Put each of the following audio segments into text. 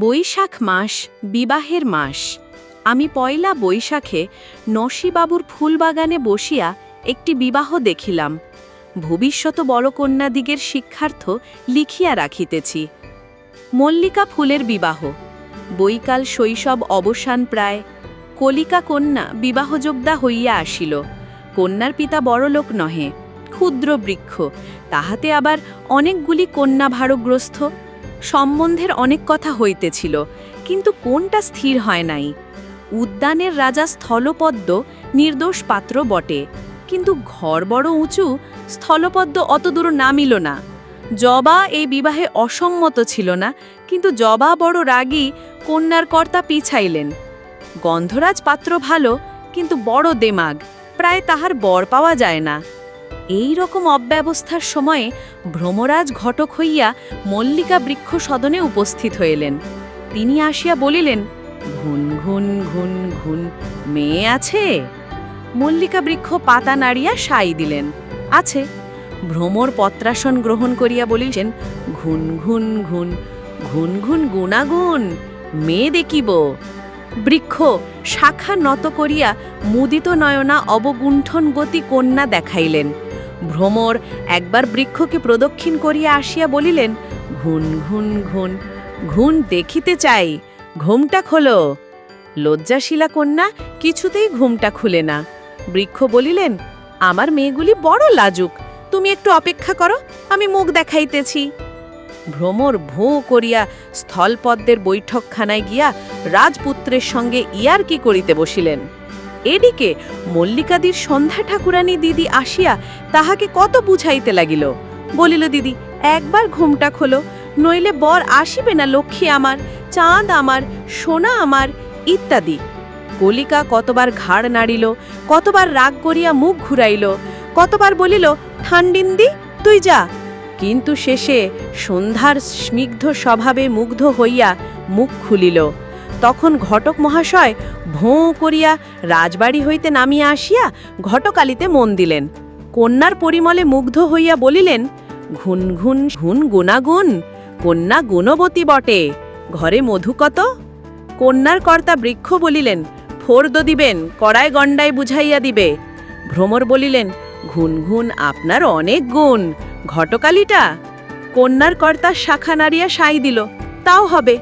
বৈশাখ মাস, বিবাহের মাস। আমি পয়লা বৈশাখে নসীবাবুর ফুলবাগানে বসিয়া একটি বিবাহ দেখিলাম। ভবিষ্যৎ বড় কন্যাদিগের শিক্ষার্থ লিখিয়া রাখিতেছি। মল্লিকা ফুলের বিবাহ। বৈকাল শৈশব অবসান প্রায়। কলিকা কন্যা বিবাহযোগ্যা হইয়া আসিল। কন্যার পিতা বড়লোক নহে, ক্ষুদ্র বৃক্ষ। তাহাতে আবার অনেকগুলি কন্যা ভারগ্রস্ত সম্বন্ধের অনেক কথা হইতেছিল, কিন্তু কোনটা স্থির হয় নাই। উদ্যানের রাজা স্থলপদ্ম নির্দোষ পাত্র বটে, কিন্তু ঘর বড় উঁচু, স্থলপদ্ম অতদূর নামিল না। জবা এই বিবাহে অসম্মত ছিল না, কিন্তু জবা বড় রাগী কন্যার কর্তা পিছাইলেন। গন্ধরাজ পাত্র ভালো, কিন্তু বড় দেমাগ, প্রায় তাহার বর পাওয়া যায় না। এই রকম অব্যবস্থার সময়ে ভ্রমরাজ ঘটক হইয়া মল্লিকা বৃক্ষ সদনে উপস্থিত হইলেন। তিনি আসিয়া বলিলেন, ঘুন ঘুন ঘুন ঘুন, মেয়ে আছে? মল্লিকা বৃক্ষ পাতা নাড়িয়া সাই দিলেন। আছে। ভ্রমর পত্রাসন গ্রহণ করিয়া বলিলেন, ঘুন ঘুন ঘুন ঘুন ঘুন, গুণাগুণ, মেয়ে দেখিব। বৃক্ষ শাখা নত করিয়া মুদিত নয়না অবগুণ্ঠন গতি কন্যা দেখাইলেন। ভ্রমর একবার বৃক্ষকে প্রদক্ষিণ করিয়া আসিয়া বলিলেন, ঘুন ঘুন ঘুন ঘুন দেখিতে চাই, ঘুমটা খোলো। লজ্জাশীলা কন্যা কিছুতেই ঘুমটা খুলে না। বৃক্ষ বলিলেন, আমার মেয়েগুলি বড় লাজুক, তুমি একটু অপেক্ষা করো, আমি মুখ দেখাইতেছি। ভ্রমর ভোঁ করিয়া স্থলপদ্মের বৈঠকখানায় গিয়া রাজপুত্রের সঙ্গে ইয়ার কি করিতে বসিলেন। এদিকে মল্লিকাদির সন্ধ্যা ঠাকুরানী দিদি আসিয়া তাহাকে কত বুঝাইতে লাগিল। বলিল, দিদি, একবার ঘুমটা খোলো, নইলে বর আসিবে না, লক্ষ্মী আমার, চাঁদ আমার, সোনা আমার, ইত্যাদি। কলিকা কতবার ঘাড় নাড়িল, কতবার রাগ করিয়া মুখ ঘুরাইল, কতবার বলিল, ঠান্ডিন্দি, তুই যা। কিন্তু শেষে সন্ধ্যার স্নিগ্ধ স্বভাবে মুগ্ধ হইয়া মুখ খুলিল। তখন ঘটক মহাশয় ভোঁ করিয়া রাজবাড়ি হইতে নামিয়া আসিয়া ঘটকালিতে মন দিলেন। কন্যার পরিমলে মুগ্ধ হইয়া বলিলেন, ঘুন ঘুন ঘুন গুণাগুণ, কন্যা গুণবতী বটে, ঘরে মধু কত? কন্যার কর্তা বৃক্ষ বলিলেন ফোর্দ দিবেন, কড়ায় গণ্ডায় বুঝাইয়া দিবে। ভ্রমর বলিলেন, ঘুন ঘুন আপনার অনেক গুণ, ঘটকালিটা? কন্যার কর্তা শাখা নাড়িয়া সাই দিল, তাও হবে।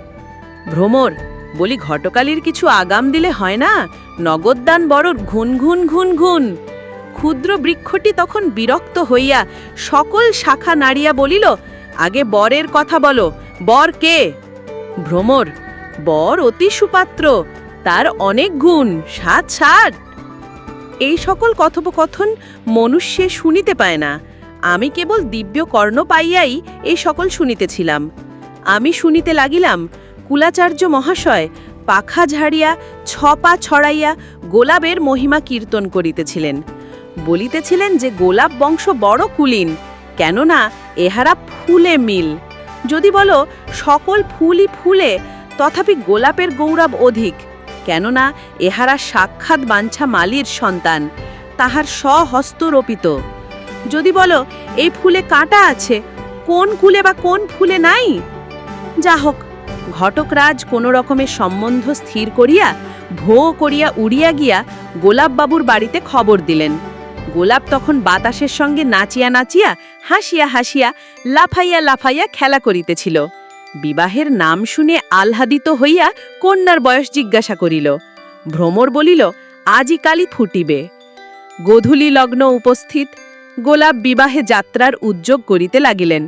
ভ্রমর বলি ঘটকালির কিছু আগাম দিলে হয় না? নগদদান বড় ঘুন ঘুন ঘুন ঘুন। ক্ষুদ্র বৃক্ষটি তখন বিরক্ত হইয়া সকল শাখা নাড়িয়া বলিল, আগে বরের কথা বলো। বর কে? ভ্রমর, বর অতি সুপাত্র, তার অনেক গুণ, সাত সাত এই সকল কথোপকথন মনুষ্যে শুনিতে পায় না। আমি কেবল দিব্য কর্ণ পাইয়াই এই সকল শুনিতেছিলাম। আমি শুনিতে লাগিলাম কুলাচার্য মহাশয় পাখা ঝাড়িয়া, ছপা ছড়াইয়া গোলাপের মহিমা কীর্তন করিতেছিলেন। বলিতেছিলেন যে গোলাপ বংশ বড় কুলীন, কেননা এহারা ফুলে মিল। যদি বলো, সকল ফুলই ফুলে, তথাপি গোলাপের গৌরব অধিক, কেননা এহারা সাক্ষাৎ বাঞ্ছা মালির সন্তান, তাহার স্বহস্ত রোপিত। যদি বলো, এই ফুলে কাঁটা আছে, কোন কুলে বা কোন ফুলে নাই? যা হোক ঘটকরাজ কোনো রকমের সম্বন্ধ স্থির করিয়া, ভো করিয়া উড়িয়া গিয়া গোলাপবাবুর বাড়িতে খবর দিলেন। গোলাপ তখন বাতাসের সঙ্গে নাচিয়া নাচিয়া, হাসিয়া হাসিয়া, লাফাইয়া লাফাইয়া খেলা করিতেছিল। বিবাহের নাম শুনে আহ্লাদিত হইয়া কন্যার বয়স জিজ্ঞাসা করিল। ভ্রমর বলিল, আজই কালি ফুটিবে। গোধূলি লগ্ন উপস্থিত, গোলাপ বিবাহে যাত্রার উদ্যোগ করিতে লাগিলেন।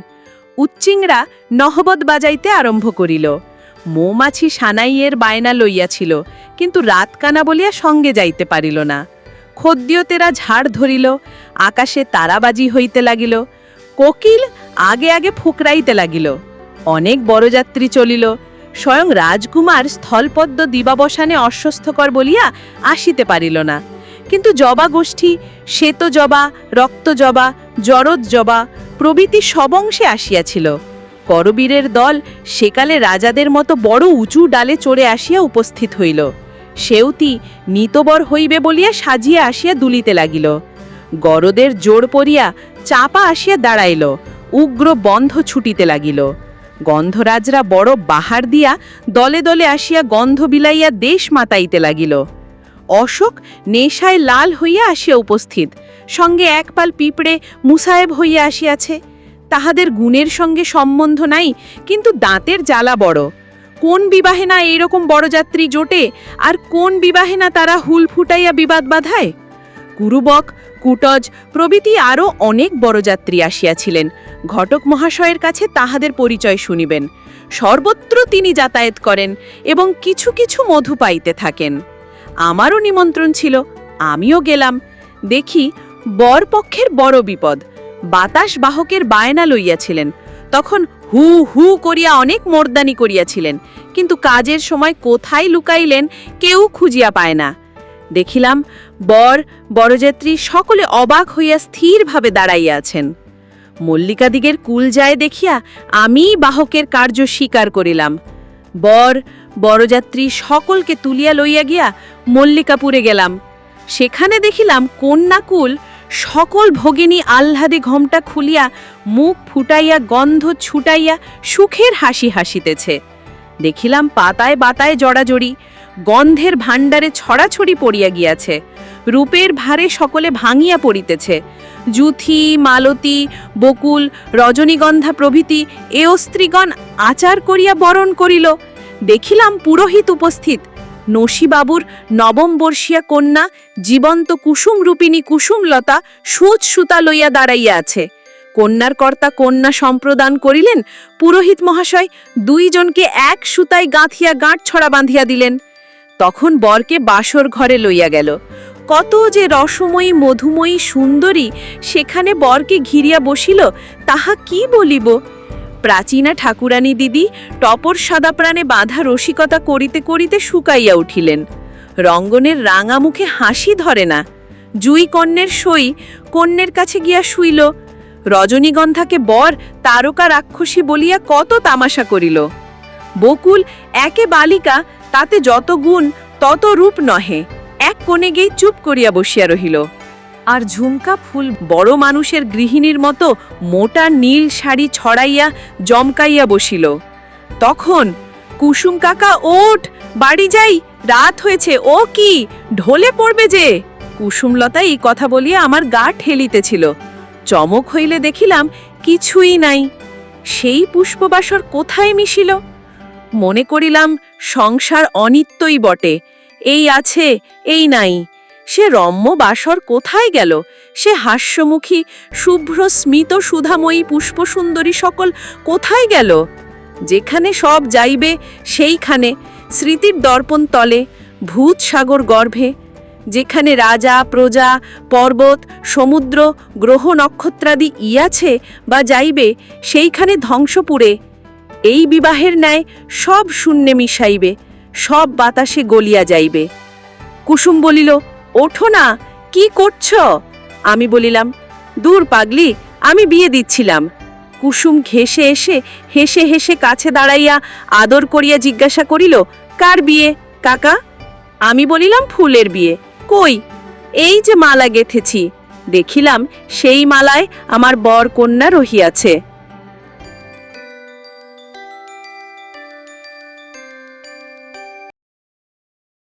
উচ্চিংরা নহবত বাজাইতে আরম্ভ করিল। মৌমাছি সানাইয়ের বায়না লইয়াছিল, কিন্তু রাতকানা বলিয়া সঙ্গে যাইতে পারিল না। খদ্যতেরা ঝাড় ধরিল, আকাশে তারাবাজি হইতে লাগিল, কোকিল আগে আগে ফুকরাইতে লাগিল। অনেক বড়যাত্রী চলিল, স্বয়ং রাজকুমার স্থলপদ্ম দিবাবসানে অস্বস্থকর বলিয়া আসিতে পারিল না। কিন্তু জবা গোষ্ঠী শ্বেত জবা রক্ত জবা জরদ জবা প্রভৃতি সবংশে আসিয়াছিল। করবীরের দল সেকালে রাজাদের মতো বড় উঁচু ডালে চড়ে আসিয়া উপস্থিত হইল। সেউতি নিতবর হইবে বলিয়া সাজিয়া আসিয়া দুলিতে লাগিল। গরদের জোর পড়িয়া চাপা আসিয়া দাঁড়াইল। উগ্র বন্ধ ছুটিতে লাগিল। গন্ধরাজরা বড় বাহার দিয়া দলে দলে আসিয়া গন্ধ বিলাইয়া দেশ মাতাইতে লাগিল। অশোক নেশায় লাল হইয়া আসিয়া উপস্থিত। সঙ্গে একপাল পিঁপড়ে মুসায়েব হইয়া আসিয়াছে। তাহাদের গুণের সঙ্গে সম্বন্ধ নাই, কিন্তু দাঁতের জ্বালা বড়। কোন বিবাহে না এইরকম বড়যাত্রী জোটে, আর কোন বিবাহে না তারা হুল ফুটাইয়া বিবাদ বাধায়? কুরুবক, কুটজ প্রভৃতি আরও অনেক বড়যাত্রী আসিয়াছিলেন। ঘটক মহাশয়ের কাছে তাহাদের পরিচয় শুনিবেন। সর্বত্র তিনি যাতায়াত করেন এবং কিছু কিছু মধু পাইতে থাকেন। আমারও নিমন্ত্রণ ছিল, আমিও গেলাম। দেখি, বরপক্ষের বড় বিপদ। বাতাস বাহকের বায়না লইয়াছিলেন। তখন হু হু করিয়া অনেক মর্দানি করিয়াছিলেন। কিন্তু কাজের সময় কোথায় লুকাইলেন কেউ খুঁজিয়া পায় না। দেখিলাম বর, বরযাত্রী সকলে অবাক হইয়া স্থিরভাবে দাঁড়াইয়া আছেন। মল্লিকাদিগের কুল যায় দেখিয়া আমি বাহকের কার্য স্বীকার করিলাম। বর, বরযাত্রী সকলকে তুলিয়া লইয়া গিয়া মল্লিকাপুরে গেলাম। সেখানে দেখিলাম কন্যাকুল সকল ভগিনী আহ্লাদে ঘমটা খুলিয়া মুখ ফুটাইয়া, গন্ধ ছুটাইয়া সুখের হাসি হাসিতেছে। দেখিলাম পাতায় বাতায় জড়াজড়ি, গন্ধের ভাণ্ডারে ছড়াছড়ি পড়িয়া গিয়াছে। রূপের ভারে সকলে ভাঙিয়া পড়িতেছে। জুথি, মালতী, বকুল, রজনীগন্ধা প্রভৃতি এ স্ত্রীগণ আচার করিয়া বরণ করিল। দেখিলাম পুরোহিত উপস্থিত নসীবাবুর নবম বর্ষিয়া কন্যা জীবন্ত কুসুম রূপিণী কুসুমলতা সুচ সুতা লইয়া দাঁড়াইয়া আছে। কন্যার কর্তা কন্যা সম্প্রদান করিলেন, পুরোহিত মহাশয় দুইজনকে এক সুতায় গাঁথিয়া গাঁট ছড়া বাঁধিয়া দিলেন। তখন বরকে বাসর ঘরে লইয়া গেল। কত যে রসময়ী, মধুময়ী, সুন্দরী, সেখানে বরকে ঘিরিয়া বসিল, তাহা কি বলিব? প্রাচীনা ঠাকুরানী দিদি টপর সাদা প্রাণে বাঁধা রসিকতা করিতে করিতে শুকাইয়া উঠিলেন। রঙ্গনের রাঙা মুখে হাসি ধরে না। জুই কন্যের সই কন্যের কাছে গিয়া শুইল। রজনীগন্ধাকে বর, তারকা রাক্ষসী বলিয়া কত তামাশা করিল। বকুল, একে বালিকা, তাতে যত গুণ, তত রূপ নহে। এক কোণে গিয়ে চুপ করিয়া বসিয়া রহিল। আর ঝুমকা ফুল বড় মানুষের গৃহিণীর মতো মোটা নীল শাড়ি ছড়াইয়া জমকাইয়া বসিল। তখন কুসুম কাকা, ওঠ, বাড়ি যাই, রাত হয়েছে, ও কি, ঢলে পড়বে যে? কুসুমলতা এই কথা বলিয়া আমার গা ঠেলিতেছিল। চমক হইলে দেখিলাম কিছুই নাই। সেই পুষ্পবাসর কোথায় মিশিল? মনে করিলাম সংসার অনিত্যই বটে, এই আছে, এই নাই। সে রম্য বাসর কোথায় গেল? সে হাস্যমুখী, শুভ্র, স্মিত, সুধাময়ী, পুষ্পসুন্দরী সকল কোথায় গেল? যেখানে সব যাইবে, সেইখানে, স্মৃতির দর্পণ তলে, ভূত সাগর গর্ভে, যেখানে রাজা, প্রজা, পর্বত, সমুদ্র, গ্রহ নক্ষত্রাদি ইয়াছে বা যাইবে, সেইখানে ধ্বংসপুরে, এই বিবাহের ন্যায় সব শূন্যে মিশাইবে, সব বাতাসে গলিয়া যাইবে। কুসুম বলিল ওঠো না, কি করছ? আমি বলিলাম, দূর পাগলি, আমি বিয়ে দিচ্ছিলাম। কুসুম ঘেসে এসে হেসে হেসে কাছে দাঁড়াইয়া আদর করিয়া জিজ্ঞাসা করিল, কার বিয়ে, কাকা? আমি বলিলাম, ফুলের বিয়ে। কই? এই যে মালা গেথেছি। দেখিলাম সেই মালায় আমার বর কন্যা রহিয়াছে।